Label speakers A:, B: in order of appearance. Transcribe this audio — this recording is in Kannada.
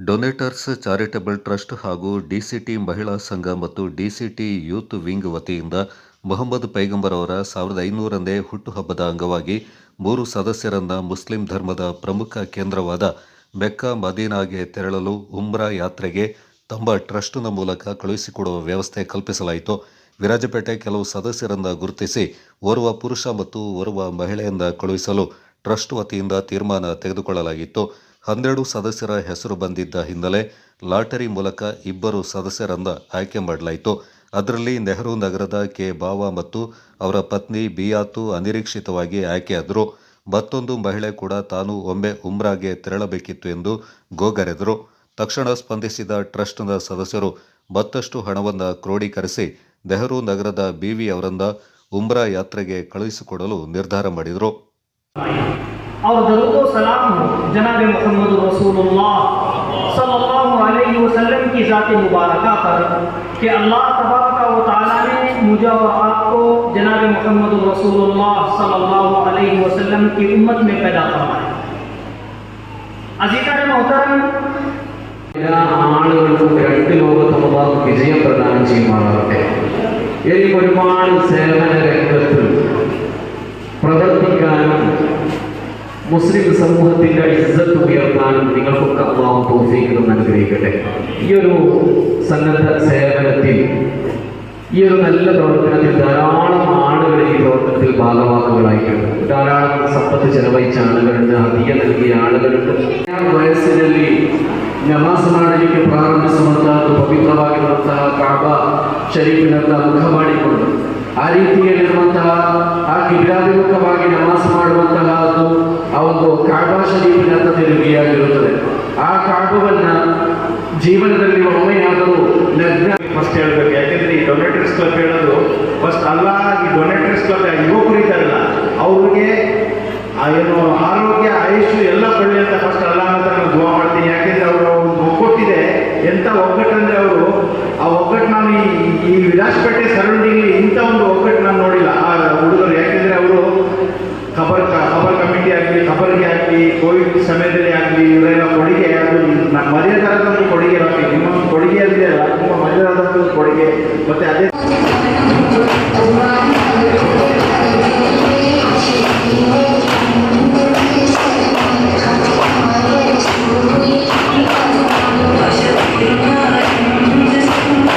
A: ಡೊನೇಟರ್ಸ್ ಚಾರಿಟಬಲ್ ಟ್ರಸ್ಟ್ ಹಾಗೂ ಡಿಸಿಟಿ ಮಹಿಳಾ ಸಂಘ ಮತ್ತು ಡಿಸಿಟಿ ಯೂತ್ ವಿಂಗ್ ವತಿಯಿಂದ ಮೊಹಮ್ಮದ್ ಪೈಗಂಬರ್ ಅವರ ಸಾವಿರದ ಐನೂರನೇ ಹುಟ್ಟುಹಬ್ಬದ ಅಂಗವಾಗಿ ಮೂರು ಸದಸ್ಯರನ್ನ ಮುಸ್ಲಿಂ ಧರ್ಮದ ಪ್ರಮುಖ ಕೇಂದ್ರವಾದ ಮೆಕ್ಕಾ ಮದೀನಾಗೆ ತೆರಳಲು ಉಮ್ರಾ ಯಾತ್ರೆಗೆ ತಮ್ಮ ಟ್ರಸ್ಟ್ನ ಮೂಲಕ ಕಳುಹಿಸಿಕೊಡುವ ವ್ಯವಸ್ಥೆ ಕಲ್ಪಿಸಲಾಯಿತು. ವಿರಾಜಪೇಟೆ ಕೆಲವು ಸದಸ್ಯರನ್ನ ಗುರುತಿಸಿ ಓರ್ವ ಪುರುಷ ಮತ್ತು ಓರ್ವ ಮಹಿಳೆಯನ್ನ ಕಳುಹಿಸಲು ಟ್ರಸ್ಟ್ ವತಿಯಿಂದ ತೀರ್ಮಾನ ತೆಗೆದುಕೊಳ್ಳಲಾಗಿತ್ತು. ಹನ್ನೆರಡು ಸದಸ್ಯರ ಹೆಸರು ಬಂದಿದ್ದ ಹಿನ್ನೆಲೆ ಲಾಟರಿ ಮೂಲಕ ಇಬ್ಬರು ಸದಸ್ಯರನ್ನ ಆಯ್ಕೆ ಮಾಡಲಾಯಿತು. ಅದರಲ್ಲಿ ನೆಹರು ನಗರದ ಕೆ. ಬಾವ ಮತ್ತು ಅವರ ಪತ್ನಿ ಬಿಯಾತು ಅನಿರೀಕ್ಷಿತವಾಗಿ ಆಯ್ಕೆಯಾದರು. ಮತ್ತೊಂದು ಮಹಿಳೆ ಕೂಡ ತಾನು ಒಮ್ಮೆ ಉಮ್ರಾಗೆ ತೆರಳಬೇಕಿತ್ತು ಎಂದು ಗೋಗರೆದರು. ತಕ್ಷಣ ಸ್ಪಂದಿಸಿದ ಟ್ರಸ್ಟ್ನ ಸದಸ್ಯರು ಮತ್ತಷ್ಟು ಹಣವನ್ನು ಕ್ರೋಢೀಕರಿಸಿ ನೆಹರು ನಗರದ ಬಿವಿ ಅವರನ್ನ ಉಮ್ರಾ ಯಾತ್ರೆಗೆ ಕಳುಹಿಸಿಕೊಡಲು ನಿರ್ಧಾರ ಮಾಡಿದರು.
B: اور درود و سلام ہو جناب محمد رسول اللہ صلی اللہ علیہ وسلم کی ذات مبارکہ پر کہ اللہ تبارک و تعالیٰ نے مجھے اور آپ کو جناب محمد رسول اللہ صلی اللہ علیہ وسلم کی امت میں پیدا کرنا ہے عزیزہ محترم
C: എല്ലാ ആളുകൾക്കും രണ്ട് ലോകത്തുള്ള വിജയം പ്രദാനം ചെയ്യുമാറാകട്ടെ എനിക്ക് ഒരുപാട് മുസ്ലിം സമൂഹത്തിന്റെ ഇസ്സത്ത് ഉയർത്താൻ നിങ്ങൾക്കൊക്കെ അള്ളാഹു തോഫീക്ക് നൽകിയിരിക്കട്ടെ ഈ ഒരു സന്നദ്ധ സേവനത്തിൽ ഈ ഒരു നല്ല പ്രവർത്തനത്തിൽ ധാരാളം ആളുകൾ ഈ പ്രവർത്തനത്തിൽ ഭാഗവാക്കുകളായിട്ടുണ്ട് ധാരാളം സമ്പത്ത് ചെലവഴിച്ച ആളുകളുണ്ട് അധികം നൽകിയ ആളുകളുണ്ട് വയസ്സിನಲ್ಲಿ ನಮಾಜ್ ಮಾಡಲಿಕ್ಕೆ ಪ್ರಾರಂಭಿಸುವಂತಹದ್ದು ಪವಿತ್ರವಾಗಿರುವಂತಹ ಕಾಬಾ ಶರೀಫಿನತ್ತ ಮುಖ ಮಾಡಿಕೊಂಡು ಆ ರೀತಿಯಲ್ಲಿರುವಂತಹ ആ ಕಿರಾಭಿಮುಖವಾಗಿ നമാസ് ಮಾಡುವಂತಹ ಶರೀಫಿನತ್ತ ಆ ಕಾಬವನ್ನ ಜೀವನದಲ್ಲಿ ಒಮ್ಮೆಯಾದರೂ ನಗ್ನ
D: ಫಸ್ಟ್ ಹೇಳ್ಬೇಕು, ಯಾಕೆಂದ್ರೆ ಈ ಡೊನೇಟರ್ಸ್ ಕ್ಲಬ್ ಹೇಳೋದು ಫಸ್ಟ್ ಅಲ್ಲ, ಈ ಡೊನೇಟರ್ಸ್ ಕ್ಲಬ್ ಯುವಕರು ಇದ್ದಾರಲ್ಲ ಅವ್ರಿಗೆ ಏನು ಆರೋಗ್ಯ ಆಯುಷು ಎಲ್ಲ ಒಳ್ಳೆ ಅಂತ ಫಸ್ಟ್ ಅಲ್ಲ ಅಂತ ನಾನು ದುವಾ ಮಾಡ್ತೀನಿ. ಯಾಕೆಂದ್ರೆ ಅವರು ಒಗ್ಗಟ್ಟಿದೆ. ಎಂಥ ಒಗ್ಗಟ್ಟಂದ್ರೆ ಅವರು, ಆ ಒಗ್ಗಟ್ಟು ನಾನು ಈ ವಿಲಾಸಪೇಟೆ ಸರೌಂಡಿಂಗ್ ಇಂಥ ಒಂದು ಒಗ್ಗಟ್ಟು ನಾನು ನೋಡಿಲ್ಲ ಆ ಹುಡುಗರು ಯಾಕೆಂದ್ರೆ ಅವರು ಖಬರ್ ಖಬರ್ ಕಮಿಟಿ ಆಗಲಿ ಖಬರ್ಗೆ ಆಗಲಿ ಕೋವಿಡ್ ಸಮಯದಲ್ಲಿ ಆಗಲಿ, ಇವರೆಲ್ಲ ಕೊಡುಗೆ ಅದು ನಮ್ಮ ಮದುವೆ ಒಂದು ಕೊಡುಗೆ ಇರಬೇಕು ನಿಮ್ಮ ಕೊಡುಗೆ ಅಲ್ಲದೆ ಅಲ್ಲ ನಿಮ್ಮ ಮದುವೆ ಒಂದು ಕೊಡುಗೆ. ಮತ್ತೆ ಅದೇ